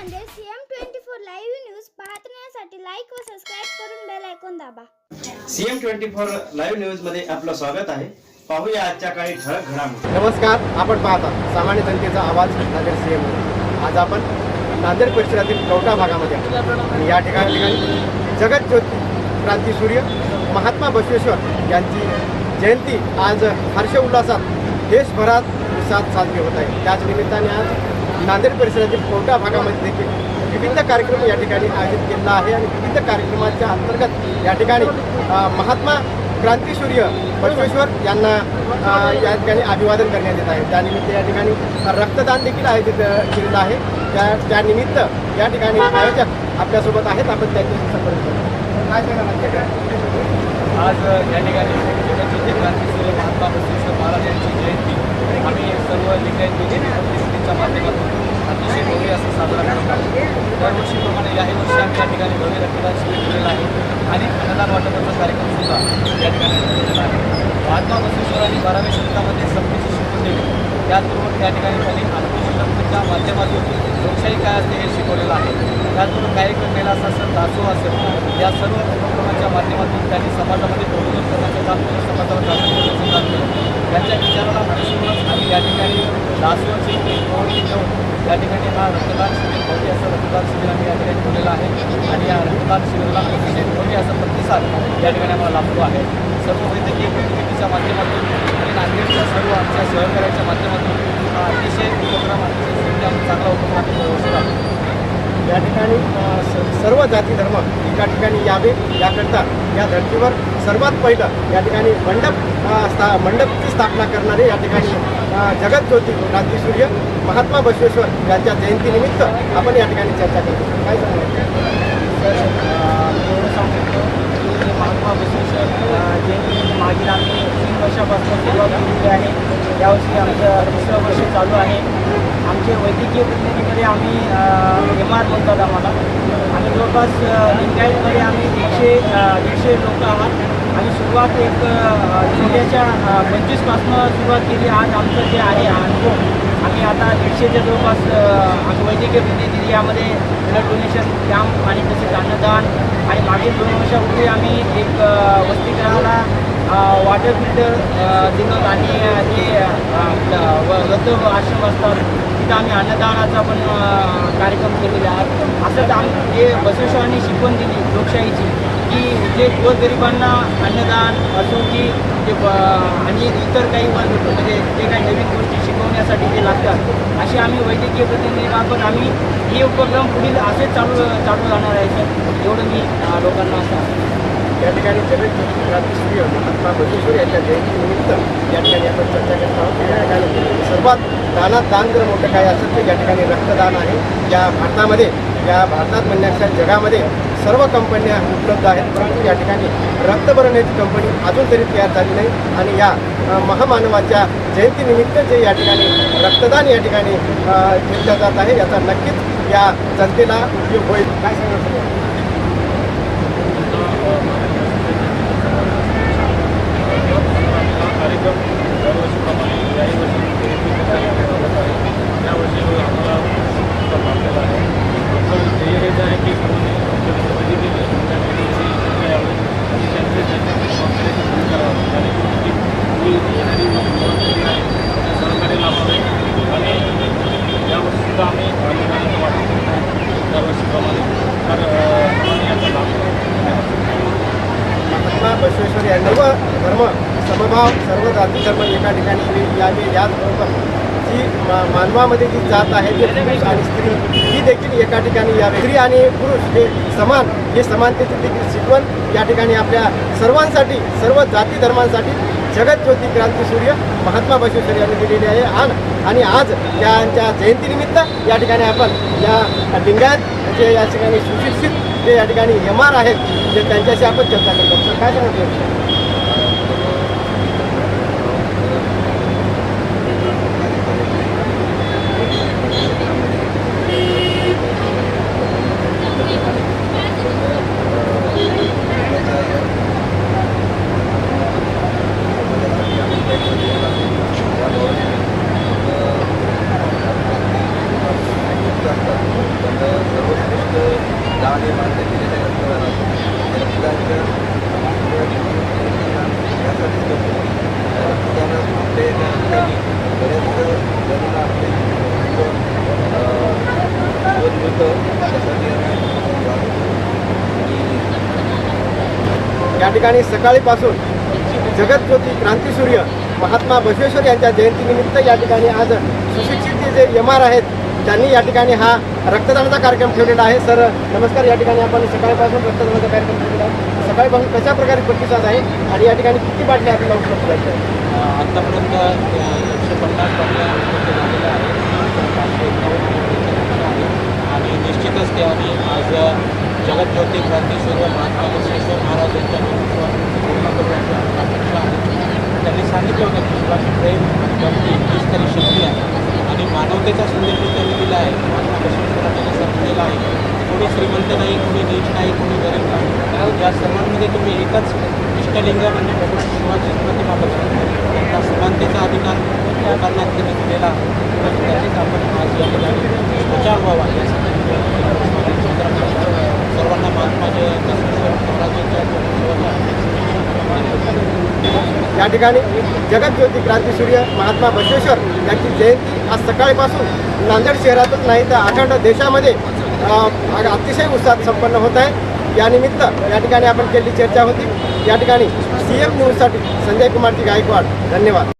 Nanded CM twenty four live news पाहण्यासाठी like व subscribe करून बेल ऐकून दाबा. सीएम ट्वेंटी फोर लाईव्ह न्यूजमध्ये आपलं स्वागत आहे. पाहूया आजच्या काही ठळक घडामोडी. नमस्कार आपण पाहता सामान्य जनतेचा आवाज नांदेड सीएम आज आपण नांदेड परिसरातील कवठा भागामध्ये आहोत. आणि या ठिकाणी ठिकाणी जगत ज्योती क्रांती सूर्य महात्मा बसवेश्वर यांची जयंती आज हर्ष उल्हासात देशभरात साजरी होत आहे. त्याच निमित्ताने आज नांदेड परिसरातील कोटा भागामध्ये देखील विविध कार्यक्रम या ठिकाणी आयोजित केलेला आहे आणि विविध कार्यक्रमाच्या अंतर्गत या ठिकाणी महात्मा क्रांतीसूर्य परमेश्वर यांना या ठिकाणी अभिवादन करण्यात येत आहे. त्यानिमित्त या ठिकाणी रक्तदान देखील आयोजित केलेलं आहे. त्या त्यानिमित्त या ठिकाणी आयोजक आपल्यासोबत आहेत. आपण त्यांच्याशी संपर्क करू. काय आज या ठिकाणी क्रांतीसूर्य महात्मा बसवेश्वर महाराज यांची जयंती. आम्ही सर्व लिंगायत विजयी माध्यमातून अतिशय भव्य असं साजरा करत दरवर्षीप्रमाणे याही वर्षी आम्ही या ठिकाणी भव्य रक्तदान शिबिर केलेलं आहे आणि अन्नदान वाटपाचा कार्यक्रमसुद्धा या ठिकाणी ठेवलेला आहे. महात्मा बसवेश्वरांनी बाराव्या शतकामध्ये समतेची शिकवून दिली त्याचबरोबर त्या ठिकाणी त्यांनी संस्थेच्या माध्यमातून लोकशाही काय असते हे शिकवलेलं आहे. त्याचबरोबर कार्यक्रम केला असा असेल दासो असेल या सर्व उपक्रमाच्या माध्यमातून त्यांनी समाजामध्ये प्रबोधन करण्याचं काम केलं समाजावर जागृत करण्याचं काम केलं. त्यांच्या विचाराला अनुसरूनच आम्ही या ठिकाणी दासोची एक घेऊन या ठिकाणी हा रक्तदान शिबिर भव्य असं रक्तदान शिबिर आम्ही या ठिकाणी ठेवलेलं आहे. आणि या रक्तदान शिबिराला अतिशय भव्य असा प्रतिसाद या ठिकाणी आम्हाला लाभतो आहे. सर्व वैद्यकीय प्रतिनिधीच्या माध्यमातून आणि नांदेडच्या सर्व आमच्या सहकार्या माध्यमातून हा अतिशय उपक्रम अतिशय सुंदर आणि चांगला उपक्रम आम्ही व्यवस्थित आहोत या ठिकाणी अ, स- सर्व जाती धर्म एका ठिकाणी यावे याकरता या धर्तीवर सर्वात पहिलं या ठिकाणी मंडप स्था मंडपची स्थापना करणारे या ठिकाणी जगतज्योती जगज्योती क्रांतीसूर्य महात्मा बसवेश्वर यांच्या जयंतीनिमित्त आपण या ठिकाणी चर्चा करतो. काय सांगणार तर जे महात्मा बसवेश्वर जयंती मागील आम्ही तीन वर्षापासून सुरुवात केलेली आहे. यावर्षी आमचं दुसरं वर्ष चालू आहे. आमचे वैद्यकीय प्रतिनिधीमध्ये आम्ही एम आर म्हणतात आम्हाला आम्ही जवळपास लिंगायतमध्ये आम्ही दीडशे दीडशे लोक आहात. आम्ही सुरुवात एक अं, पंचवीसपासून पंचवीसपासनं सुरुवात केली. आज आमचं जे आहे अनुभव आम्ही आता दीडशेच्या जवळपास आम्ही वैद्यकीय प्रतिनिधी यामध्ये ब्लड डोनेशन कॅम्प आणि तसेच अन्नदान आणि मागील दोन वर्षापूर्वी आम्ही एक अं, वसतिगृहाला वॉटर फिल्टर अं, आणि जे वृद्ध आश्रम असतात. तिथं आम्ही अन्नदानाचा पण कार्यक्रम केलेला आहे. असंच आम जे बसवेश्वरांनी शिकवण दिली लोकशाहीची की जे गोरगरिबांना अन्नदान असो की जे आणि इतर काही पण म्हणजे जे काही नवीन गोष्टी शिकवण्यासाठी जे लागतात असे आम्ही वैद्यकीय प्रतिनिधीमार्फत आम्ही हे उपक्रम पुढील असेच चालू चालू राहणार आहे सर. एवढं मी लोकांना असं या ठिकाणी जगज्योती क्रांतीसूर्य महात्मा बसवेश्वर यांच्या जयंतीनिमित्त या ठिकाणी आपण चर्चा करत आहोत. या ठिकाणी सर्वात दानात दान जर मोठं काय असेल तर या ठिकाणी रक्तदान आहे. या भारतामध्ये या भारतात म्हणण्याच्या जगामध्ये सर्व कंपन्या उपलब्ध आहेत. परंतु या ठिकाणी रक्त कंपनी अजून तरी तयार झाली नाही. आणि या महामानवाच्या जयंतीनिमित्त जे या ठिकाणी रक्तदान या ठिकाणी घेतलं जात आहे याचा नक्कीच या जनतेला उपयोग होईल. काय सांगणार तुम्ही? कार्यक्रम दरवर्षीप्रमाणे याही वर्षी कार्यक्रम होत आहे यावर्षी आम्हाला उत्सव लाभलेला आहे आमचं ध्येय हेच आहे की कोणी आमच्या वैद्यकीय त्यांची यावे आणि त्यांचे त्यांच्या जबाबदारीची भूमिका राहावी जेणेकरून ती जी येणारी पिढी आहे त्यांना सहकार्य लाभावे आणि यावर्षीसुद्धा आम्ही अनुदानाचं वाटप करत आहे दरवर्षीप्रमाणे तर अं, आम्हाला याचा लाभ घ्यावा. महात्मा बसवेश्वर या सर्व धर्म समभाव सर्व जाती धर्म एका ठिकाणी यावे याचबरोबर जी मा- मानवामध्ये जी जात आहे ते पुरुष आणि स्त्री ही देखील एका ठिकाणी यावे. स्त्री आणि पुरुष हे समान हे समानतेची देखील शिकवण या ठिकाणी आपल्या सर्वांसाठी सर्व जाती धर्मांसाठी जगज्योती क्रांतीसूर्य महात्मा बसवेश्वर यांनी दिलेली आहे. आणि आणि आज त्यांच्या जयंतीनिमित्त या ठिकाणी आपण या लिंगायत जे म्हणजे या ठिकाणी सुशिक्षित जे या ठिकाणी एम आर आहेत जे त्यांच्याशी आपण चर्चा करतो सर काय सांगतो त्यांना या ठिकाणी सकाळीपासून जगतज्योती क्रांतीसूर्य महात्मा बसवेश्वर यांच्या जयंतीनिमित्त या ठिकाणी आज सुशिक्षित जे एम आर आहेत त्यांनी या ठिकाणी हा रक्तदानाचा कार्यक्रम ठेवलेला आहे. सर नमस्कार. या ठिकाणी आपण सकाळपासून रक्तदानाचा कार्यक्रम ठेवलेला आहे. सकाळपासून कशा प्रकारे प्रतिसाद आहे आणि या ठिकाणी किती बाटल्या आपल्याला उपलब्ध आहेत? आत्तापर्यंत एकशे पन्नास बाटल्या उपलब्ध झालेल्या आहेत पाचशे एकावन्न आहे आणि निश्चितच ते आम्ही आज जगज्योती क्रांतीसूर्य महात्मा बसवेश्वर महाराज यांच्या पूर्ण अपेक्षा आहे. त्यांनी सांगितलं होतं की मुलाची प्रेम भक्ती हीच तरी शक्ती आहे. आणि मानवतेचा संदेश त्यांनी दिला आहे. महात्मा बसवेश्वरांनी सांगितलेला आहे. कोणी श्रीमंत नाही कोणी नीच नाही कोणी गरीब नाही. या सर्वांमध्ये तुम्ही एकच इष्टलिंग म्हणजे भगवान शिवाची प्रतिमा बघा त्यांना समानतेचा अधिकार लोकांना त्यांनी दिलेला त्याचीच आपण आज या ठिकाणी प्रचार व्हावा यासाठी सर्वांना महात्माचे या ठिकाणी जगतज्योती क्रांतीसूर्य महात्मा बसवेश्वर यांची जयंती आज सकाळीपासून नांदेड शहरातच नाही तर अखंड देशामध्ये अतिशय उत्साहात संपन्न होत आहे. यानिमित्त या ठिकाणी आपण केलेली चर्चा होती. या ठिकाणी सी एम न्यूजसाठी संजय कुमारजी गायकवाड. धन्यवाद.